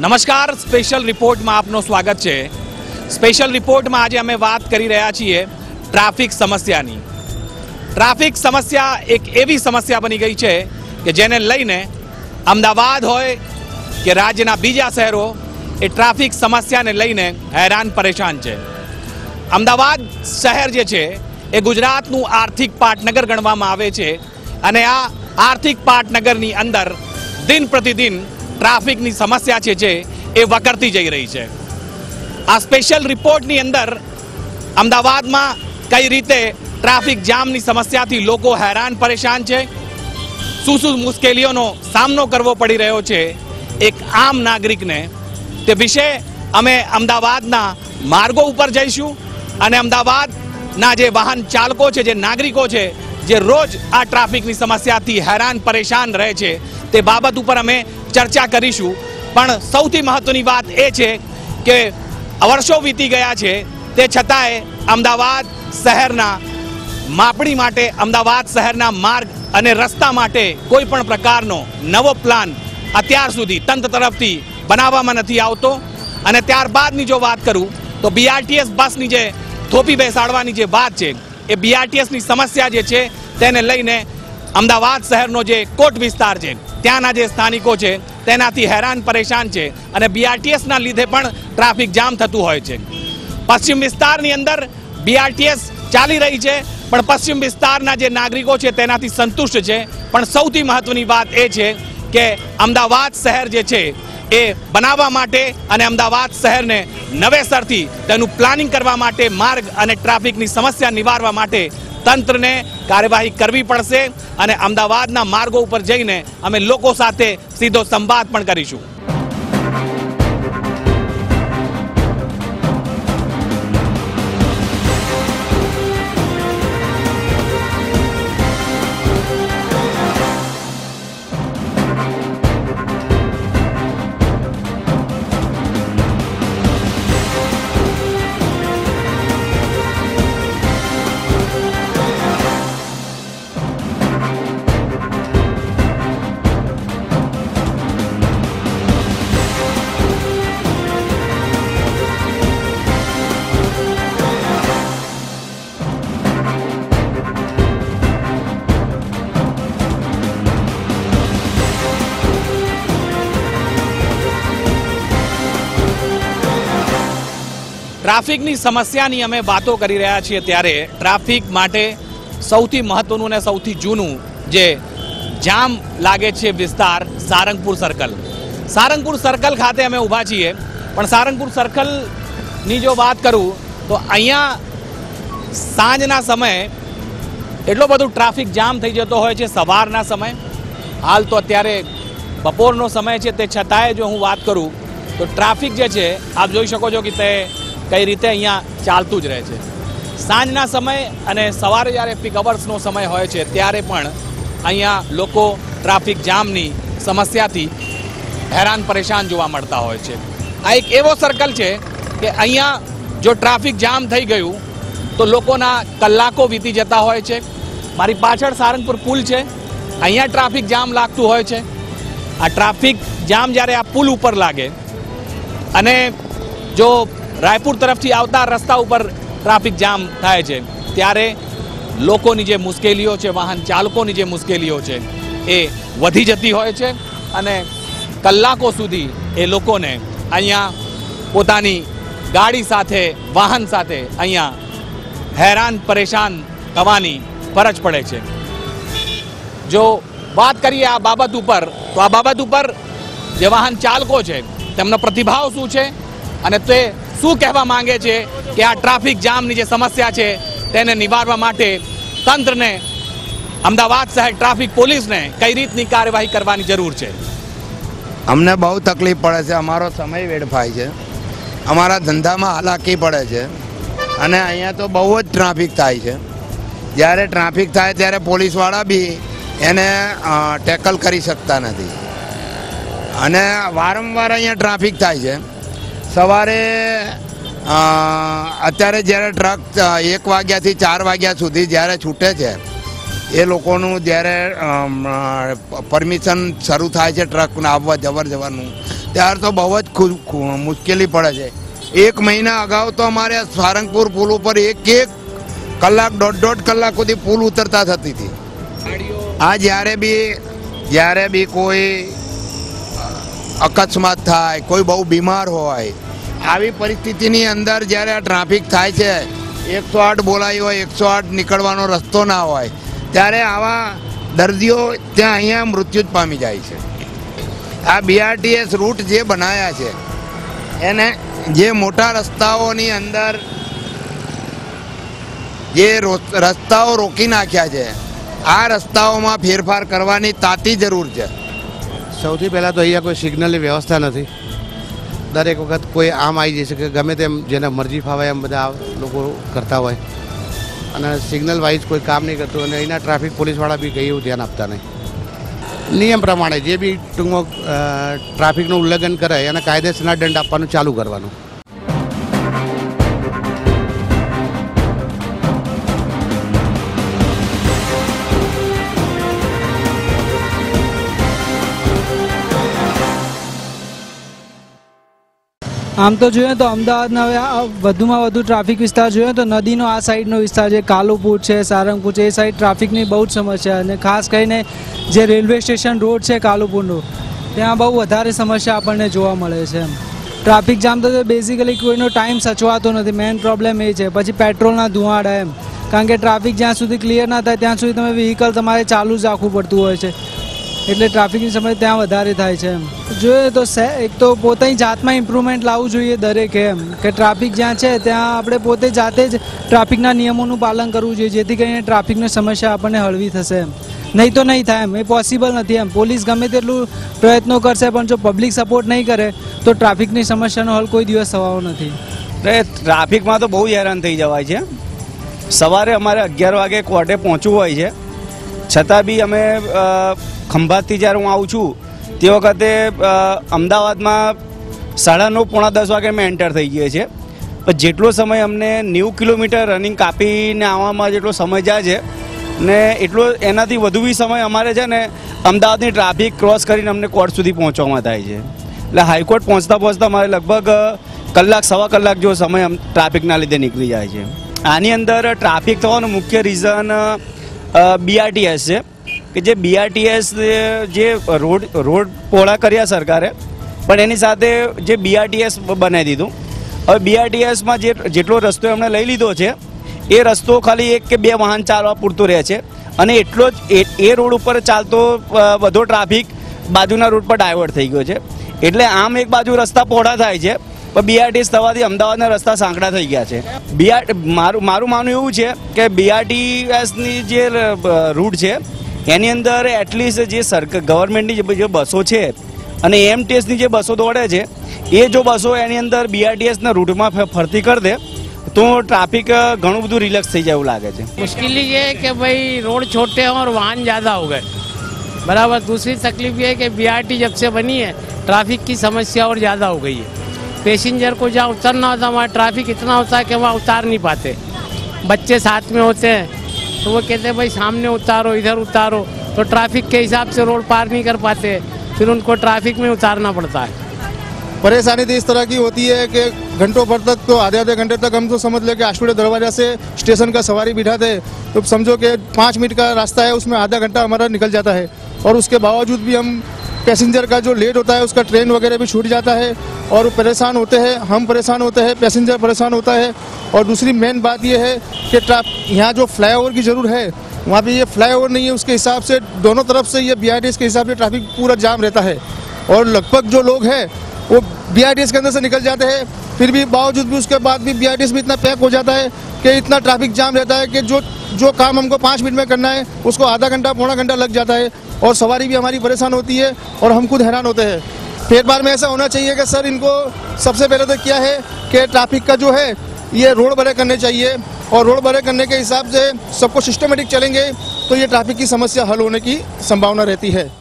નમસ્કાર, સ્પેશિયલ રિપોર્ટમાં આપનું સ્વાગત છે. સ્પેશિયલ રિપોર્ટમાં આજે અમે વાત કરી રહ્યા છીએ ટ્રાફિક સમસ્યાની. ટ્રાફિક સમસ્યા એક એવી સમસ્યા બની ગઈ છે કે જેને લઈને અમદાવાદ હોય કે રાજ્યના બીજા શહેરો એ ટ્રાફિક સમસ્યાને લઈને હેરાન પરેશાન છે. અમદાવાદ શહેર જે છે એ ગુજરાતનું આર્થિક પાટનગર ગણવામાં આવે છે અને આ આર્થિક પાટનગરની અંદર દિન પ્રતિદિન ટ્રાફિકની સમસ્યા છે જે એ વકરતી જઈ રહી છે. આ સ્પેશિયલ રિપોર્ટની અંદર અમદાવાદમાં કઈ રીતે ટ્રાફિક જામની સમસ્યાથી લોકો હેરાન પરેશાન છે, શું શું મુશ્કેલીઓનો સામનો કરવો પડી રહ્યો છે, એક આમ નાગરિકને તે વિશે અમે અમદાવાદના માર્ગો ઉપર જઈશું અને અમદાવાદના જે વાહન ચાલકો છે, જે નાગરિકો છે, જે રોજ આ ટ્રાફિકની સમસ્યાથી હેરાન પરેશાન રહે છે તે બાબત ઉપર અમે ચર્ચા કરીશું. પણ સૌથી મહત્વની વાત એ છે કે વર્ષો વીતી ગયા છે, તે છતાંય અમદાવાદ શહેરના માપણી માટે, અમદાવાદ શહેરના માર્ગ અને રસ્તા માટે કોઈ પણ પ્રકારનો નવો પ્લાન અત્યાર સુધી તંત્ર તરફથી બનાવવામાં નથી આવતો. અને ત્યારબાદની જો વાત કરું, તો બીઆરટીએસ બસની જે થોપી બેસાડવાની જે વાત છે, એ બીઆરટીએસની સમસ્યા જે છે, તેને લઈને અમદાવાદ શહેરનો જે કોટ વિસ્તાર છે, ત્યાંના જે સ્થાનિકો છે, તેનાથી હેરાન પરેશાન છે અને બીઆરટીએસના લીધે પણ ટ્રાફિક જામ થતું હોય છે. પશ્ચિમ વિસ્તારની અંદર બીઆરટીએસ ચાલી રહી છે, પણ પશ્ચિમ વિસ્તારના જે નાગરિકો છે તેનાથી સંતુષ્ટ છે. પણ સૌથી મહત્વની વાત એ છે કે અમદાવાદ શહેર જે છે એ બનાવવા માટે અને અમદાવાદ શહેરને નવેસરથી તેનું પ્લાનિંગ કરવા માટે માર્ગ અને ટ્રાફિકની સમસ્યા નિવારવા માટે તંત્રને કાર્યવાહી કરવી પડશે અને અમદાવાદના માર્ગો ઉપર જઈને અમે લોકો સાથે સીધો સંવાદ પણ કરીશું. ટ્રાફિકની સમસ્યાની અમે વાતો કરી રહ્યા છીએ ત્યારે ટ્રાફિક માટે સૌથી મહત્વનું અને સૌથી જૂનું જે જામ લાગે છે વિસ્તાર, સારંગપુર સર્કલ સારંગપુર સર્કલ ખાતે અમે ઊભા છીએ. પણ સારંગપુર સર્કલની જો વાત કરું, તો અહીંયા સાંજના સમયે એટલો બધું ટ્રાફિક જામ થઈ જતો હોય છે સવારના સમય. હાલ તો અત્યારે બપોરનો સમય છે, તે છતાંય જો હું વાત કરું, તો ટ્રાફિક જે છે, આપ જોઈ શકો છો કે તે કઈ રીતે અહીંયા ચાલતું જ રહે છે. સાંજના સમય અને સવારે જ્યારે પીક અવર્સનો સમય હોય છે, ત્યારે પણ અહીંયા લોકો ટ્રાફિક જામની સમસ્યાથી હેરાન પરેશાન જોવા મળતા હોય છે. આ એક એવો સર્કલ છે કે અહીંયા જો ટ્રાફિક જામ થઈ ગયું, તો લોકોના કલાકો વીતી જતા હોય છે. મારી પાછળ સારંગપુર પુલ છે, અહીંયા ટ્રાફિક જામ લાગતું હોય છે. આ ટ્રાફિક જામ જ્યારે આ પુલ ઉપર લાગે, અને જો રાયપુર તરફથી આવતા રસ્તા ઉપર ટ્રાફિક જામ થાય છે. ત્યારે લોકોની જે મુશ્કેલીઓ છે, વાહન ચાલકોની જે મુશ્કેલીઓ છે, એ વધી જતી હોય છે અને કલાકો સુધી એ લોકોને અહીંયા પોતાની ગાડી સાથે, વાહન સાથે અહીંયા હેરાન, પરેશાન થવાની ફરજ પડે છે. જો વાત કરીએ આ બાબત ઉપર, તો આ બાબત ઉપર જે વાહન ચાલકો છે, તેમનો પ્રતિભાવ શું છે? અને તે શું કહેવા માંગે છે કે આ ટ્રાફિક જામની જે સમસ્યા છે તેને નિવારવા માટે તંત્રને અમદાવાદ શહેર ટ્રાફિક પોલીસને કઈ રીતની કાર્યવાહી કરવાની જરૂર છે? અમને બહુ તકલીફ પડે છે. અમારો સમય વેડફાય છે. અમારા ધંધામાં હાલાકી પડે છે. અને અહીંયા તો બહુ જ ટ્રાફિક થાય છે. જ્યારે ટ્રાફિક થાય ત્યારે પોલીસવાળા બી એને ટેકલ કરી શકતા નથી. અને વારંવાર અહીંયા ટ્રાફિક થાય છે. સવારે અત્યારે જ્યારે ટ્રક એક વાગ્યાથી ચાર વાગ્યા સુધી જ્યારે છૂટે છે એ લોકોનું જ્યારે પરમિશન શરૂ થાય છે ટ્રકને આવવા જવર જવાનું ત્યારે તો બહુ જ ખુ- ખુ- મુશ્કેલી પડે છે. એક મહિના અગાઉ તો અમારે સારંગપુર પુલ ઉપર એક એક કલાક દોઢ દોઢ કલાક સુધી પુલ ઉતરતા થતી હતી. આ જ્યારે બી જ્યારે બી કોઈ અકસ્માત થાય, કોઈ બહુ બીમાર હોય. આવી પરિસ્થિતિની અંદર જ્યારે આ ટ્રાફિક થાય છે, એકસો આઠ બોલાવી હોય, એકસો આઠ નીકળવાનો રસ્તો ના હોય, ત્યારે આવા દર્દીઓ ત્યાં અહીંયા મૃત્યુ જ પામી જાય છે. આ બીઆરટીએસ રૂટ જે બનાવ્યા છે, એને જે મોટા રસ્તાઓની અંદર જે રસ્તાઓ રોકી નાખ્યા છે, આ રસ્તાઓમાં ફેરફાર કરવાની તાતી જરૂર છે. સૌથી પહેલાં તો અહીંયા કોઈ સિગ્નલની વ્યવસ્થા નથી. દરેક વખત કોઈ આમ આવી જશે કે ગમે તેમ જેને મરજી ફાવે એમ બધા લોકો કરતા હોય. અને સિગ્નલ વાઇઝ કોઈ કામ નહીં કરતું અને અહીંના ટ્રાફિક પોલીસવાળા બી કંઈ એવું ધ્યાન આપતા નહીં. નિયમ પ્રમાણે જે બી ટૂંકમાં ટ્રાફિકનું ઉલ્લંઘન કરે એને કાયદેસરના દંડ આપવાનું ચાલુ કરવાનું. આમ તો જોઈએ તો અમદાવાદના હવે વધુમાં વધુ ટ્રાફિક વિસ્તાર જોઈએ તો નદીનો આ સાઈડનો વિસ્તાર છે, કાલુપુર છે, સારંગપુર છે, એ સાઈડ ટ્રાફિકની બહુ જ સમસ્યા અને ખાસ કરીને જે રેલવે સ્ટેશન રોડ છે કાલુપુરનો, ત્યાં બહુ વધારે સમસ્યા આપણને જોવા મળે છે એમ. ટ્રાફિક જામ તો બેઝિકલી કોઈનો ટાઈમ સચવાતો નથી. મેઇન પ્રોબ્લેમ એ છે. પછી પેટ્રોલના ધુવાડા એમ. કારણ કે ટ્રાફિક જ્યાં સુધી ક્લિયર ના થાય, ત્યાં સુધી તમે વ્હીકલ તમારે ચાલુ જ રાખવું પડતું હોય છે. એટલે ટ્રાફિકની સમસ્યા ત્યાં વધારે થાય છે એમ. જોઈએ તો એક તો પોતાની જાતમાં ઇમ્પ્રુવમેન્ટ લાવવું જોઈએ દરેકે એમ, કે ટ્રાફિક જ્યાં છે ત્યાં આપણે પોતે જાતે જ ટ્રાફિકના નિયમોનું પાલન કરવું જોઈએ, જેથી કરીને ટ્રાફિકની સમસ્યા આપણને હળવી થશે એમ. નહીં તો નહીં થાય એમ, એ પોસિબલ નથી એમ. પોલીસ ગમે તેટલું પ્રયત્નો કરશે, પણ જો પબ્લિક સપોર્ટ નહીં કરે, તો ટ્રાફિકની સમસ્યાનો હલ કોઈ દિવસ થવાનો નથી. એટલે ટ્રાફિકમાં તો બહુ હેરાન થઈ જવાય છે. સવારે અમારે અગિયાર વાગે કોર્ટે પહોંચવું હોય છે. છતાં બી અમે ખંભાતથી જ્યારે હું આવું છું, તે વખતે અમદાવાદમાં સાડા નવ, પોણા દસ વાગે અમે એન્ટર થઈ ગયા છીએ. પણ જેટલો સમય અમને નેવું કિલોમીટર રનિંગ કાપીને આવવામાં જેટલો સમય જાય છે, ને એટલો એનાથી વધુ બી સમય અમારે છે ને, અમદાવાદની ટ્રાફિક ક્રોસ કરીને અમને કોર્ટ સુધી પહોંચવામાં થાય છે. એટલે હાઈકોર્ટ પહોંચતા પહોંચતા અમારે લગભગ કલાક, સવા કલાક જેવો સમય ટ્રાફિકના લીધે નીકળી જાય છે. આની અંદર ટ્રાફિક થવાનું મુખ્ય રીઝન બીઆરટીએસ છે. કે જે બીઆરટીએસ જે રોડ રોડ પહોળા કર્યા સરકારે, પણ એની સાથે જે બીઆરટીએસ બનાવી દીધું. હવે બીઆરટીએસમાં જે, જેટલો રસ્તો એમણે લઈ લીધો છે, એ રસ્તો ખાલી એક કે બે વાહન ચાલવા પૂરતો રહે છે. અને એટલો જ, એ- રોડ ઉપર ચાલતો બધો ટ્રાફિક બાજુના રોડ પર ડાયવર્ટ થઈ ગયો છે. એટલે આમ એક બાજુ રસ્તા પહોળા થાય છે પણ બીઆરટીએસ થવાથી અમદાવાદના રસ્તા સાંકડા થઈ ગયા છે બીઆર મારું મારું માનવું એવું છે કે બીઆરટીએસની જે રૂટ છે એની અંદર એટલીસ્ટ જે સરકાર ગવર્મેન્ટની જે જે બસો છે અને એમટીએસની જે બસો દોડે છે એ જો બસો એની અંદર બીઆરટીએસના રૂટમાં ફ- ફરતી કરી દે તો ટ્રાફિક અ, ઘણું બધું રિલેક્સ થઈ જાય એવું લાગે છે मुश्किल ये है कि भाई रोड छोटे हैं और वाहन ज़्यादा हो गए बराबर दूसरी तकलीफ ये है कि बीआरटी जब से बनी है ट्रैफिक की समस्या और ज़्यादा हो गई है पैसेंजर को जहाँ उतरना होता है, वहाँ ट्रैफ़िक इतना होता है कि वहाँ उतार नहीं पाते। बच्चे साथ में होते हैं तो वो कहते हैं, भाई, सामने उतारो, इधर उतारो। तो ट्रैफ़िक के हिसाब से रोड पार नहीं कर पाते, फिर उनको ट्रैफ़िक में उतारना पड़ता है। परेशानी तो इस तरह की होती है कि घंटों भर तक तो आधे आधे घंटे तक हम तो समझ ले कि आशुड़े दरवाज़ा से स्टेशन का सवारी बिठाते तो समझो कि पाँच मिनट का रास्ता है, उसमें आधा घंटा हमारा निकल जाता है। और उसके बावजूद भी हम पैसेंजर का जो लेट होता है, उसका ट्रेन वगैरह भी छूट जाता है और वो परेशान होते हैं, हम परेशान होते हैं, पैसेंजर परेशान होता है। और दूसरी मेन बात यह है कि ट्रा यहाँ जो फ्लाईओवर की ज़रूर है, वहाँ पे ये फ्लाईओवर नहीं है, उसके हिसाब से दोनों तरफ़ से ये बी के हिसाब से ट्रैफ़िक पूरा जाम रहता है। और लगभग जो लोग हैं, वो बीआरटीएस के अंदर से निकल जाते हैं, फिर भी बावजूद भी उसके बाद भी बी में इतना पैक हो जाता है कि इतना ट्रैफ़िक जाम रहता है कि जो जो काम हमको पाँच मिनट में करना है, उसको आधा घंटा, पौना घंटा लग जाता है। और सवारी भी हमारी परेशान होती है और हम खुद हैरान होते हैं। फिर बार में ऐसा होना चाहिए कि सर, इनको सबसे पहले तो क्या है कि ट्रैफ़िक का जो है, ये रोड बड़े करने चाहिए और रोड बड़े करने के हिसाब से सबको सिस्टमेटिक चलेंगे तो ये ट्रैफ़िक की समस्या हल होने की संभावना रहती है।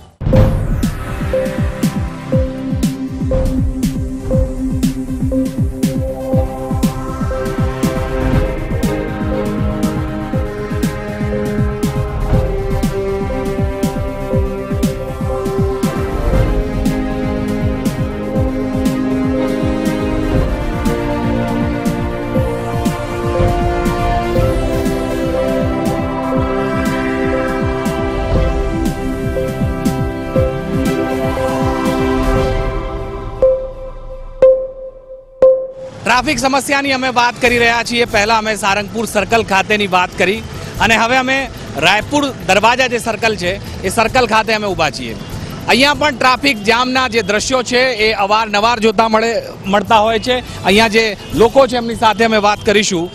ટ્રાફિક સમસ્યાની અમે વાત કરી રહ્યા છીએ. પહેલા અમે સારંગપુર સર્કલ ખાતેની વાત કરી અને હવે અમે રાયપુર દરવાજા જે સર્કલ છે એ સર્કલ ખાતે અમે ઊભા છીએ. અહીંયા પણ ટ્રાફિક જામના જે દ્રશ્યો છે એ અવારનવાર જોતા મળે મળતા હોય છે. અહીંયા જે લોકો છે એમની સાથે અમે વાત કરીશું.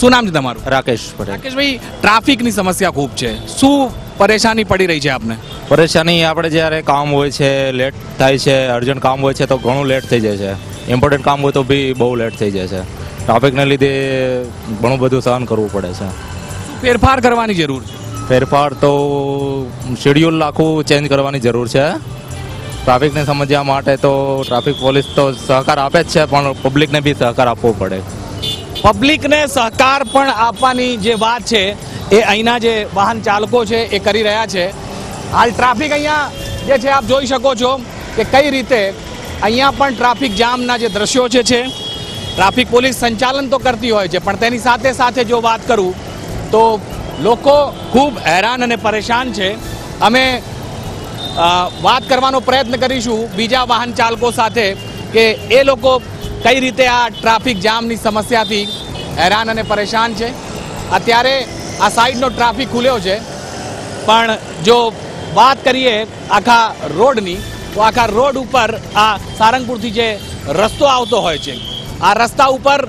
શું નામ છે તમારું? રાકેશ પટેલ. રાકેશભાઈ ટ્રાફિકની સમસ્યા ખૂબ છે. શું પરેશાની પડી રહી છે આપને? પરેશાની આપણે જ્યારે કામ હોય છે લેટ થાય છે અર્જન્ટ કામ હોય છે તો ઘણું લેટ થઈ જાય છે. ઇમ્પોર્ટન્ટ કામ હોય તો બી બહુ લેટ થઈ જાય છે. ટ્રાફિકને લીધે ઘણું બધું સહન કરવું પડે છે. ફેરફાર કરવાની જરૂર છે. ફેરફાર તો શેડ્યુલ આખું ચેન્જ કરવાની જરૂર છે. ટ્રાફિકને સમજ્યા માટે તો ટ્રાફિક પોલીસ તો સહકાર આપે જ છે પણ પબ્લિકને બી સહકાર આપવો પડે. પબ્લિકને સહકાર પણ આપવાની જે વાત છે એ અહીંના જે વાહન ચાલકો છે એ કરી રહ્યા છે. હાલ ટ્રાફિક અહીંયા જે છે આપ જોઈ શકો છો કે કઈ રીતે અહીંયા પણ ટ્રાફિક જામના જે દ્રશ્યો છે છે, ટ્રાફિક પોલીસ સંચાલન તો કરતી હોય છે, પણ તેની સાથે સાથે જો વાત કરું, તો લોકો ખૂબ હેરાન અને પરેશાન છે. અમે વાત કરવાનો પ્રયત્ન કરીશું બીજા વાહન ચાલકો સાથે કે એ લોકો કઈ રીતે આ ટ્રાફિક જામની સમસ્યાથી હેરાન અને પરેશાન છે. અત્યારે આ સાઈડનો ટ્રાફિક ખુલ્યો છે. પણ જો વાત કરીએ આખા રોડની આખા રોડ ઉપર આ સારંગપુરથી જે રસ્તો આવતો હોય છે. આ રસ્તા ઉપર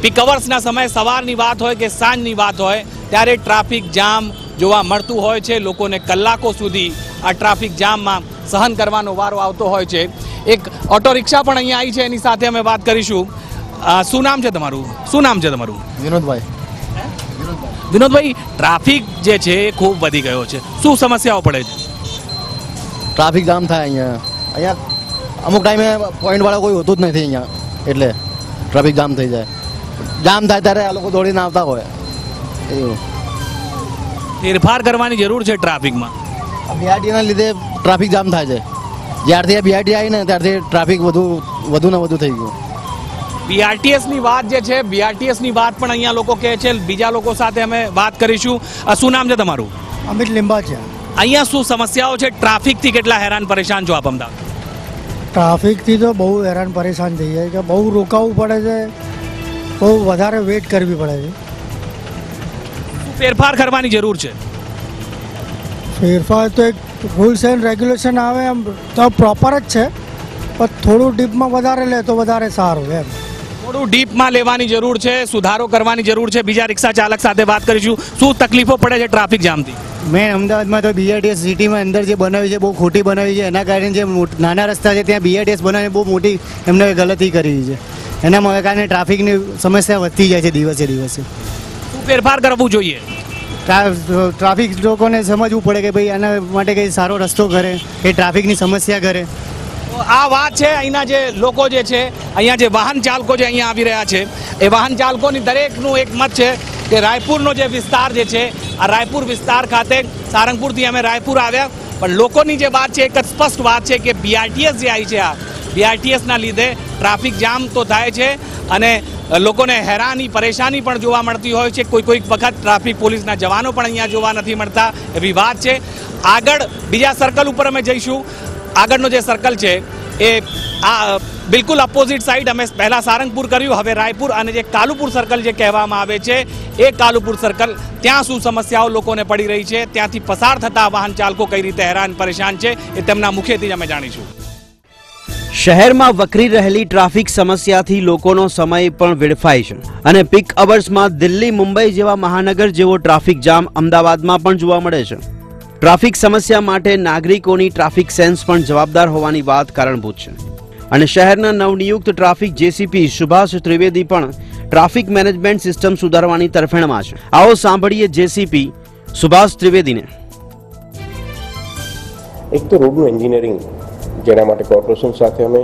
પીક અવર્સના સમયે સવારની વાત હોય કે સાંજની વાત હોય ત્યારે ટ્રાફિક જામ જોવા મળતું હોય છે. લોકોને કલાકો સુધી આ ટ્રાફિક જામમાં સહન કરવાનો વારો આવતો હોય છે. એક ઓટો રિક્ષા પણ અહીંયા આવી છે એની સાથે અમે વાત કરીશું. શું નામ છે તમારું? શું નામ છે તમારું? વિનોદભાઈ. વિનોદભાઈ ટ્રાફિક જે છે એ ખૂબ વધી ગયો છે. શું સમસ્યાઓ પડે છે? ટ્રાફિક જામ થાય અહીંયા. અહીંયા અમુક ટાઈમે પોઈન્ટવાળા કોઈ હોતું જ નથી અહીંયા. એટલે ટ્રાફિક જામ થઈ જાય. જામ થાય ત્યારે આ લોકો દોડીને આવતા હોય. એવું. ફેરફાર કરવાની જરૂર છે ટ્રાફિકમાં? બીઆરટીના લીધે ટ્રાફિક જામ થાય છે. જ્યારથી આ બીઆરટી આવી ને ત્યારથી ટ્રાફિક વધુ વધુ ને વધુ થઈ ગયું. બીઆરટીએસની વાત જે છે બીઆરટીએસની વાત પણ અહીંયા લોકો કહે છે. બીજા લોકો સાથે અમે વાત કરીશું. શું નામ છે તમારું? અમિત લિંબાચિયા અહીંયા શું સમસ્યાઓ છે? ટ્રાફિકથી કેટલા હેરાન પરેશાન છો આપ અમદાવાદ? ટ્રાફિકથી તો બહુ હેરાન પરેશાન થઈ જાય કે બહુ રોકાવું પડે છે. બહુ વધારે વેઇટ કરવી પડે છે. ફેરફાર કરવાની જરૂર છે? ફેરફાર તો એક રૂલ્સ એન્ડ રેગ્યુલેશન આવે એમ તો પ્રોપર જ છે. પણ થોડું ડીપમાં વધારે લે તો વધારે સારું એમ. થોડું ડીપમાં લેવાની જરૂર છે સુધારો કરવાની જરૂર છે. બીજા રિક્ષા ચાલક સાથે વાત કરીશું. શું તકલીફો પડે છે ટ્રાફિક જામથી? મેન અમદાવાદમાં તો બીઆરટીએસ સિટીમાં અંદર જે બનાવી છે બહુ ખોટી બનાવી છે. એના કારણે જે નાના રસ્તા છે ત્યાં બીઆરટીએસ બનાવીને બહુ મોટી એમને ગલતી કરી છે. એના કારણે ટ્રાફિકની સમસ્યા વધતી જાય છે દિવસે દિવસે. ફેરફાર કરવું જોઈએ? ટ્રાફિક લોકોને સમજવું પડે કે ભાઈ આના માટે કંઈ સારો રસ્તો કરે કે ટ્રાફિકની સમસ્યા કરે. આ વાત છે, અહીંના જે લોકો જે છે, અહીંયા જે વાહન ચાલકો જે અહીંયા આવી રહ્યા છે, એ વાહન ચાલકોની દરેકનું એક મત છે કે રાયપુરનો જે વિસ્તાર જે છે, આ રાયપુર વિસ્તાર ખાતે સારંગપુરથી અમે રાયપુર આવ્યા. પણ લોકોની જે વાત છે, એક જ સ્પષ્ટ વાત છે કે બીઆરટીએસ જે આવી છે આ બીઆરટીએસના લીધે ટ્રાફિક જામ તો થાય છે અને લોકોને હેરાની, પરેશાની પણ જોવા મળતી હોય છે. કોઈ કોઈક વખત ટ્રાફિક પોલીસના જવાનો પણ અહીંયા જોવા નથી મળતા એવી વાત છે. આગળ બીજા સર્કલ ઉપર અમે જઈશું. આગળનો જે સર્કલ છે, એ આ બિલકુલ અપોઝિટ સાઈડ અમે પહેલાં સારંગપુર કર્યું, હવે રાયપુર અને જે કાલુપુર સર્કલ જે કહેવામાં આવે છે, એ કાલુપુર સર્કલ ત્યાં શું સમસ્યાઓ લોકોને પડી રહી છે, ત્યાંથી પસાર થતા વાહન ચાલકો કઈ રીતે હેરાન પરેશાન છે, એ તેમના મુખેથી જ અમે જાણીશું. શહેરમાં વકરી રહેલી ટ્રાફિક સમસ્યાથી લોકોનો સમય પણ વેડફાય છે અને પીક અવર્સમાં દિલ્હી, મુંબઈ જેવા મહાનગર જેવો ટ્રાફિક જામ અમદાવાદમાં પણ જોવા મળે છે. ટ્રાફિક સમસ્યા માટે નાગરિકોની ટ્રાફિક સેન્સ પણ જવાબદાર હોવાની વાત કારણભૂત છે. અને શહેરના નવનિયુક્ત ટ્રાફિક જેસીપી સુભાષ ત્રિવેદી પણ ટ્રાફિક મેનેજમેન્ટ સિસ્ટમ સુધારવાની તરફેણમાં છે. આવો સાંભળીએ જેસીપી સુભાષ ત્રિવેદીને. એક તો રોડનું એન્જિનિયરિંગ, જેના માટે કોર્પોરેશન સાથે અમે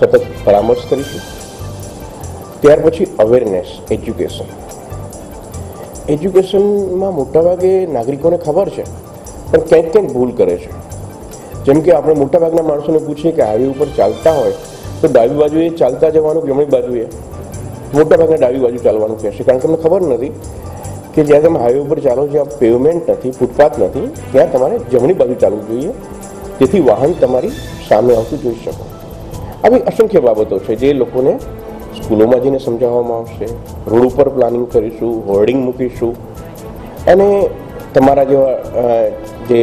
સતત પરામર્શ કરીશું. ત્યાર પછી અવેરનેસ એજ્યુકેશન એજ્યુકેશનમાં મોટાભાગે નાગરિકોને ખબર છે પણ ક્યાંક ક્યાંક ભૂલ કરે છે. જેમ કે આપણે મોટાભાગના માણસોને પૂછીએ કે હાઈવે ઉપર ચાલતા હોય, તો ડાબી બાજુએ ચાલતા જવાનું જમણી બાજુએ? મોટાભાગના ડાબી બાજુ ચાલવાનું કહેશે કારણ કે તમને ખબર નથી કે જ્યારે તમે હાઈવે ઉપર ચાલો, જ્યાં પેવમેન્ટ નથી, ફૂટપાથ નથી, ત્યાં તમારે જમણી બાજુ ચાલવું જોઈએ. જેથી વાહન તમારી સામે આવતું જોઈ શકો. આવી અસંખ્ય બાબતો છે જે લોકોને સ્કૂલોમાં જઈને સમજાવવામાં આવશે. રોડ ઉપર પ્લાનિંગ કરીશું હોર્ડિંગ મૂકીશું. અને તમારા જેવા જે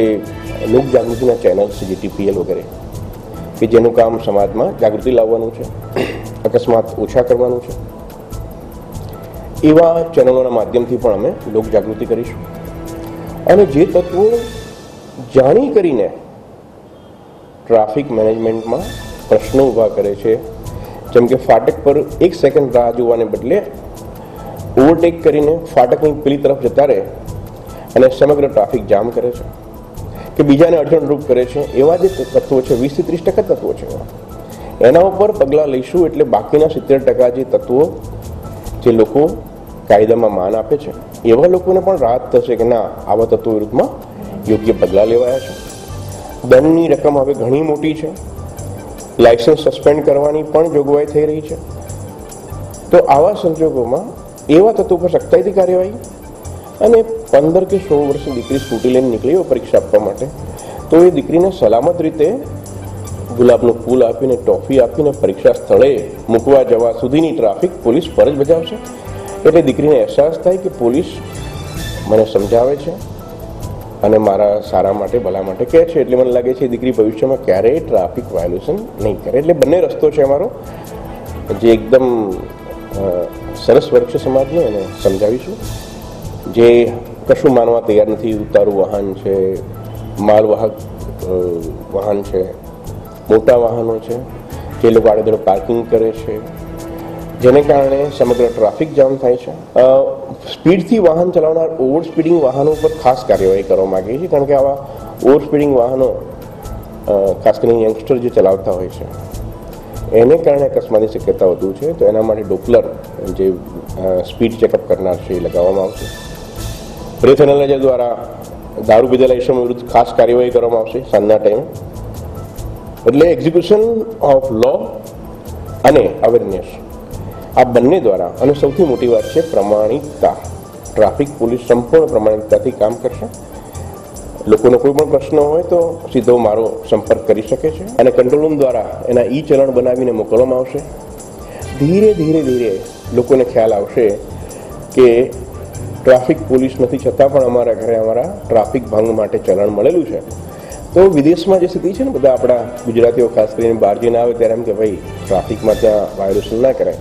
લોક જાગૃતિના ચેનલ્સ છે જીટીપીએલ વગેરે, કે જેનું કામ સમાજમાં જાગૃતિ લાવવાનું છે, અકસ્માત ઓછા કરવાનું છે. એવા ચેનલોના માધ્યમથી પણ અમે લોક જાગૃતિ કરીશું. અને જે તત્વો જાણી કરીને ટ્રાફિક મેનેજમેન્ટમાં પ્રશ્નો ઊભા કરે છે, જેમ કે ફાટક પર એક સેકન્ડ રાહ જોવાને બદલે ઓવરટેક કરીને ફાટકની પેલી તરફ જતા રહે અને સમગ્ર ટ્રાફિક જામ કરે છે. કે બીજાને અડચણરૂપ કરે છે, એવા જે તત્વો છે વીસથી ત્રીસ ટકા તત્વો છે. એના ઉપર પગલાં લઈશું એટલે બાકીના સિત્તેર ટકા જે તત્વો જે લોકો કાયદામાં માન આપે છે, એવા લોકોને પણ રાહત થશે કે ના, આવા તત્વો વિરુદ્ધમાં યોગ્ય પગલાં લેવાયા છે. દંડની રકમ હવે ઘણી મોટી છે. લાયસન્સ સસ્પેન્ડ કરવાની પણ જોગવાઈ થઈ રહી છે. તો આવા સંજોગોમાં એવા તત્વો પર સખ્તાઈથી કાર્યવાહી અને પંદર કે સોળ વર્ષની દીકરી સ્કૂટી લઈને નીકળી હોય પરીક્ષા આપવા માટે, તો એ દીકરીને સલામત રીતે ગુલાબનું ફૂલ આપીને, ટોફી આપીને પરીક્ષા સ્થળે મૂકવા જવા સુધીની ટ્રાફિક પોલીસ ફરજ બજાવશે. એટલે દીકરીને અહેસાસ થાય કે પોલીસ મને સમજાવે છે અને મારા સારા માટે, ભલા માટે કહે છે. એટલે મને લાગે છે દીકરી ભવિષ્યમાં ક્યારેય ટ્રાફિક વાયોલેશન નહીં કરે. એટલે બંને રસ્તો છે અમારો, જે એકદમ સરસ છે સમાજને, એને સમજાવીશું. જે કશું માનવા તૈયાર નથી. ઉતારું વાહન છે માલવાહક વાહન છે, મોટા વાહનો છે, જે લોકો આડેધડ પાર્કિંગ કરે છે. જેને કારણે સમગ્ર ટ્રાફિક જામ થાય છે. સ્પીડથી વાહન ચલાવનાર ઓવર સ્પીડિંગ વાહનો પર ખાસ કાર્યવાહી કરવા માગીએ છીએ કારણ કે આવા ઓવર સ્પીડિંગ વાહનો ખાસ કરીને યંગસ્ટર જે ચલાવતા હોય છે, એને કારણે અકસ્માતની શક્યતા વધુ છે. તો એના માટે ડોપલર જે સ્પીડ ચેકઅપ કરનાર છે એ લગાવવામાં આવશે. એનાલાઇઝર દ્વારા દારૂ પીધેલા ઇસમો વિરુદ્ધ ખાસ કાર્યવાહી કરવામાં આવશે સાંજના ટાઈમે એટલે એક્ઝિક્યુશન ઓફ લો અને અવેરનેસ આ બંને દ્વારા, અને સૌથી મોટી વાત છે પ્રમાણિકતા. ટ્રાફિક પોલીસ સંપૂર્ણ પ્રમાણિકતાથી કામ કરશે. લોકોનો કોઈ પણ પ્રશ્ન હોય તો સીધો મારો સંપર્ક કરી શકે છે. અને કંટ્રોલ રૂમ દ્વારા એના ઈ ચલણ બનાવીને મોકલવામાં આવશે. ધીરે ધીરે ધીરે લોકોને ખ્યાલ આવશે કે ટ્રાફિક પોલીસ નથી છતાં પણ અમારા ઘરે અમારા ટ્રાફિક ભંગ માટે ચલણ મળેલું છે. તો વિદેશમાં જે સ્થિતિ છે ને, બધા આપણા ગુજરાતીઓ ખાસ કરીને બહાર જઈને આવે ત્યારે એમ કે ભાઈ, ટ્રાફિકમાં ત્યાં વાયોલેશન ના કરાય.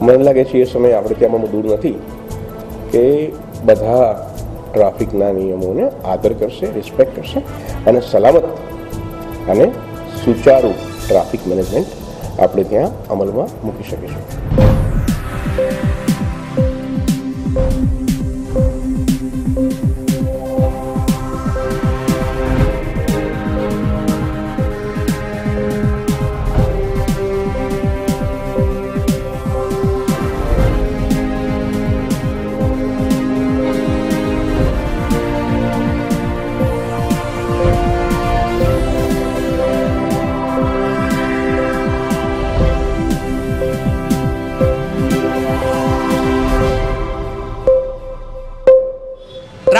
મને લાગે છે એ સમયે આપણે ત્યાં બહુ દૂર નથી કે બધા ટ્રાફિકના નિયમોને આદર કરશે રિસ્પેક્ટ કરશે અને સલામત અને સુચારુ ટ્રાફિક મેનેજમેન્ટ આપણે ત્યાં અમલમાં મૂકી શકીશું.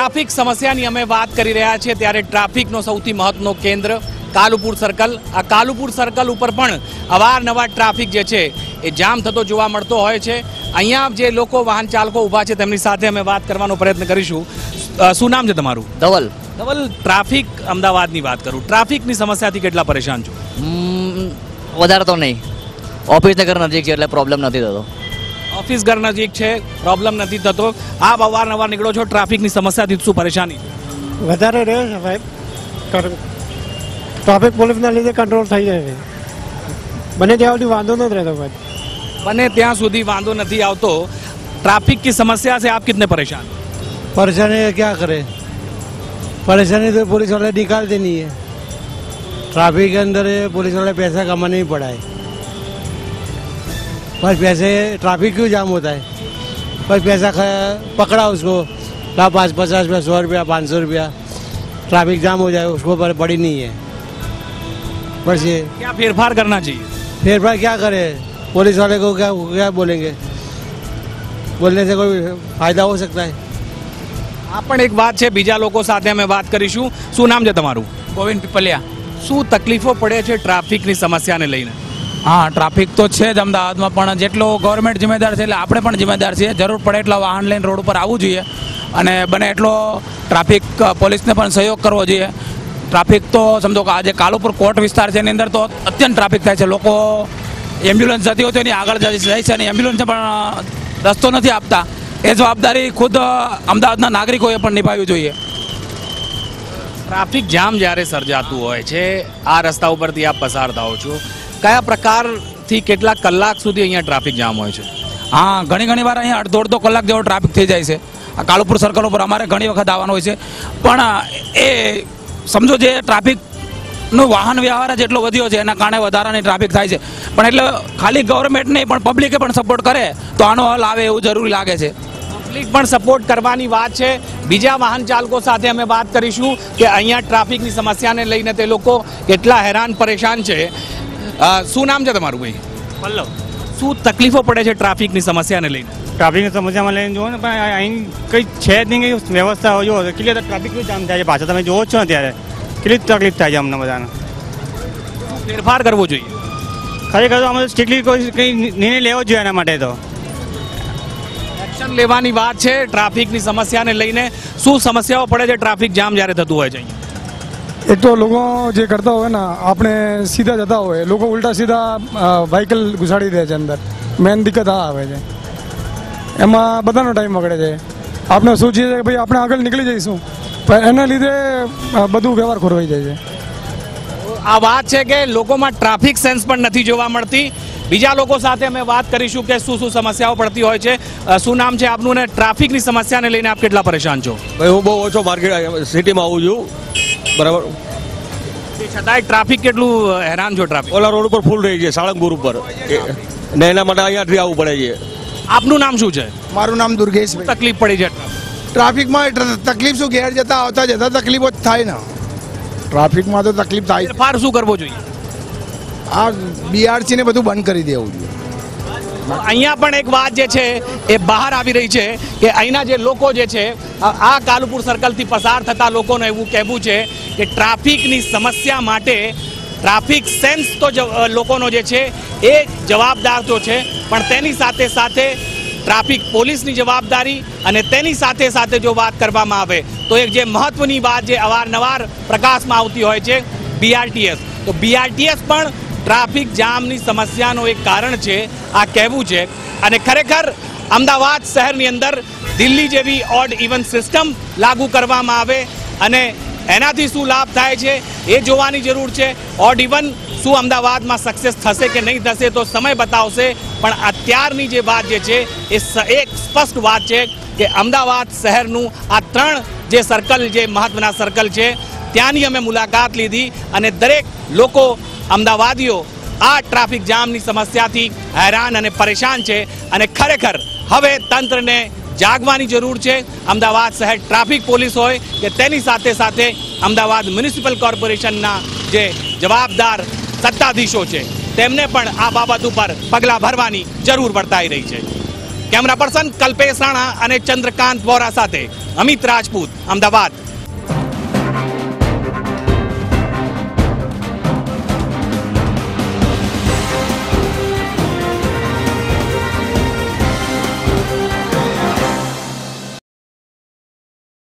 ટ્રાફિક સમસ્યાની અમે વાત કરી રહ્યા છીએ ત્યારે ટ્રાફિકનો સૌથી મહત્વનો કેન્દ્ર કાલુપુર સર્કલ. આ કાલુપુર સર્કલ ઉપર પણ અવારનવાર ટ્રાફિક જે છે એ જામ થતો જોવા મળતો હોય છે. અહીંયા જે લોકો વાહન ચાલકો ઊભા છે તેમની સાથે અમે વાત કરવાનો પ્રયત્ન કરીશું. શું નામ છે તમારું? ધવલ. ધવલ ટ્રાફિક અમદાવાદની વાત કરું. ટ્રાફિકની સમસ્યાથી કેટલા પરેશાન છો? વધારે તો નહીં. ઓફિસ નગર નજીક છે એટલે પ્રોબ્લેમ નથી થતો. ઓફિસ ઘર નજીક છે પ્રોબ્લેમ નથી થતો આપ અવારનવાર નીકળો છો ટ્રાફિકની સમસ્યાથી શું પરેશાની છે વધારે રહે છે સાહેબ કર- ટ્રાફિક પોલીસના લીધે કંટ્રોલ થઈ જાય છે બને ત્યાં સુધી વાંધો નથી રહેતો ભાઈ બને ત્યાં સુધી વાંધો નથી આવતો ट्रैफिक की समस्या से आप कितने परेशान परेशानी है क्या करे परेशानी तो पुलिस वाले निकालते नहीं है ट्रैफिक के अंदर ये पुलिस वाले पैसा कमाने ही पड़ा है बस पैसे ट्रैफिक क्यों जाम होता है बस पैसा ख- पकड़ा उसको ला पाँच पचास रुपया सौ रुपया पाँच सौ रुपया ट्रैफिक जाम हो जाए उसको पर बड़ी नहीं है बस ये क्या फेरफार करना चाहिए फिर भाई क्या करे पुलिस वाले को क्या क्या बोलेंगे बोलने से कोई फायदा हो सकता है આ પણ એક વાત છે બીજા લોકો સાથે અમે વાત કરીશું શું નામ છે તમારું ગોવિંદ પીપલિયા શું તકલીફો પડે છે ટ્રાફિકની સમસ્યાને લઈને હા ટ્રાફિક તો છે જ અમદાવાદમાં, પણ જેટલો ગવર્મેન્ટ જિમ્મેદાર છે, એટલે આપણે પણ જિમ્મેદાર છીએ. જરૂર પડે એટલા વાહન લઈને રોડ ઉપર આવવું જોઈએ અને બને એટલો ટ્રાફિક પોલીસને પણ સહયોગ કરવો જોઈએ. ટ્રાફિક તો સમજો કે આજે કાલુપુર કોર્ટ વિસ્તાર છે, એની અંદર તો અત્યંત ટ્રાફિક થાય છે. લોકો એમ્બ્યુલન્સ જતી હોય તો એની આગળ જાય છે અને એમ્બ્યુલન્સ પણ રસ્તો નથી આપતા. એ જવાબદારી ખુદ અમદાવાદના નાગરિકોએ પણ નિભાવવી જોઈએ. ટ્રાફિક જામ જ્યારે સર્જાતું હોય છે, આ રસ્તા ઉપરથી આપ પસાર થાઓ છો. કયા પ્રકારથી કેટલા કલાક સુધી અહીંયા ટ્રાફિક જામ હોય છે? હા ઘણી ઘણી વાર અહીંયા અડધો અડધો કલાક જેવો ટ્રાફિક થઈ જાય છે. આ કાલુપુર સર્કલ ઉપર અમારે ઘણી વખત આવવાનું હોય છે. પણ એ સમજો જે ટ્રાફિકનો વાહન વ્યવહાર જ એટલો વધ્યો છે એના કારણે વધારાની ટ્રાફિક થાય છે. પણ એટલે ખાલી ગવર્મેન્ટ નહીં પણ પબ્લિકે પણ સપોર્ટ કરે તો આનો હલ આવે એવું જરૂરી લાગે છે. પબ્લિક પણ સપોર્ટ કરવાની વાત છે. બીજા વાહન ચાલકો સાથે અમે વાત કરીશું કે અહીંયા ટ્રાફિકની સમસ્યાને લઈને તે લોકો કેટલા હેરાન પરેશાન છે. શું નામ છે તમારું ભાઈ? પલ્લવ. શું તકલીફો પડે છે ટ્રાફિકની સમસ્યાને લઈને? ટ્રાફિકની સમસ્યામાં લઈને જુઓ ને પણ અહીં કંઈ છે જ નહીં કંઈ વ્યવસ્થા હોય જુઓ કેટલી ટ્રાફિક જામ થાય છે પાછા તમે જુઓ છો ને ત્યારે કેટલી તકલીફ થાય છે અમને બધાને. ફેરફાર કરવો જોઈએ. ખરેખર તો અમે સ્ટ્રિક્ટલી કોઈ કંઈ નિર્ણય લેવો જોઈએ એના માટે તો. એક્શન લેવાની વાત છે ટ્રાફિકની સમસ્યાને લઈને. શું સમસ્યાઓ પડે છે ટ્રાફિક જામ જ્યારે થતું હોય છે અહીંયા? એક તો લોકો જે કરતા હોય ને આપણે સીધા જતા હોય. લોકો ઉલટા સીધા વ્હીકલ ઘુસાડી દે છે અંદર. મેન દિક્કત આ આવે છે. એમાં બધાનો ટાઈમ બગડે છે. આપણે શું છે કે ભાઈ આપણે આગળ નીકળી જઈશું. પણ એના લીધે બધું વ્યવહાર ખોરવાઈ જાય છે. આ વાત છે કે લોકોમાં ટ્રાફિક સેન્સ પણ નથી જોવા મળતી. બીજા લોકો સાથે અમે વાત કરીશું કે શું શું સમસ્યાઓ પડતી હોય છે. શું નામ છે આપનું ને? ટ્રાફિકની સમસ્યાને લઈને આપ કેટલા પરેશાન છો? ભાઈ હું બહુ ઓછો માર્કેટ સિટીમાં આવું છું. બરાબર. છતાંય ટ્રાફિક કેટલું હેરાન છો ટ્રાફિક? ઓલા રોડ ઉપર ફૂલ રહી છે સાળંગપુર ઉપર. ને એના માટે અહીંયાથી આવવું પડે છે. આપનું નામ શું છે? મારું નામ દુર્ગેશ તકલીફ પડી છે? ટ્રાફિકમાં ટ્ર- તકલીફ શું ઘેર જતા આવતા જતા તકલીફો જ થાય ને. ટ્રાફિકમાં તો તકલીફ થાય ફેરફાર શું કરવો જોઈએ? આ બીઆરસી ને બધું બંધ કરી દેવું જોઈએ. અહીંયા પણ એક વાત જે છે એ બહાર આવી રહી છે કે અહીંના જે લોકો જે છે આ કાલુપુર સર્કલથી પસાર થતા લોકોને એવું કહેવું છે કે ટ્રાફિકની સમસ્યા માટે ટ્રાફિક સેન્સ તો લોકોનો જે છે એ જવાબદાર તો છે, પણ તેની સાથે સાથે ટ્રાફિક પોલીસની જવાબદારી અને તેની સાથે સાથે જો વાત કરવામાં આવે તો એક જે મહત્વની વાત જે અવારનવાર પ્રકાશમાં આવતી હોય છે બીઆરટીએસ તો બીઆરટીએસ પણ ટ્રાફિક જામની સમસ્યાનું એક કારણ છે, આ કહેવું છે. અને ખરેખર અમદાવાદ શહેરની અંદર દિલ્હી જેવી ઓડ ઇવન સિસ્ટમ લાગુ કરવામાં આવે અને એનાથી શું લાભ થાય છે, એ જોવાની જરૂર છે. ઓડ ઇવન શું અમદાવાદમાં સક્સેસ થશે કે નહીં થશે તો સમય બતાવશે. પણ અત્યારની જે વાત જે છે, એ એક સ્પષ્ટ વાત છે કે અમદાવાદ શહેરનું આ ત્રણ જે સર્કલ જે મહત્વના સર્કલ છે, ત્યાંની અમે મુલાકાત લીધી અને દરેક લોકો અમદાવાદીઓ આ ટ્રાફિક જામની સમસ્યાથી હેરાન અને પરેશાન છે અને ખરેખર હવે તંત્રને જાગવાની જરૂર છે. અમદાવાદ શહેર ટ્રાફિક પોલીસ હોય કે તેની સાથે સાથે અમદાવાદ મ્યુનિસિપલ કોર્પોરેશનના જે જવાબદાર સત્તાધીશો છે, તેમને પણ આ બાબત ઉપર પગલાં ભરવાની જરૂર વર્તાઈ રહી છે. કેમેરા પર્સન કલ્પેશ રાણા અને ચંદ્રકાંત વોરા સાથે અમિત રાજપૂત, અમદાવાદ.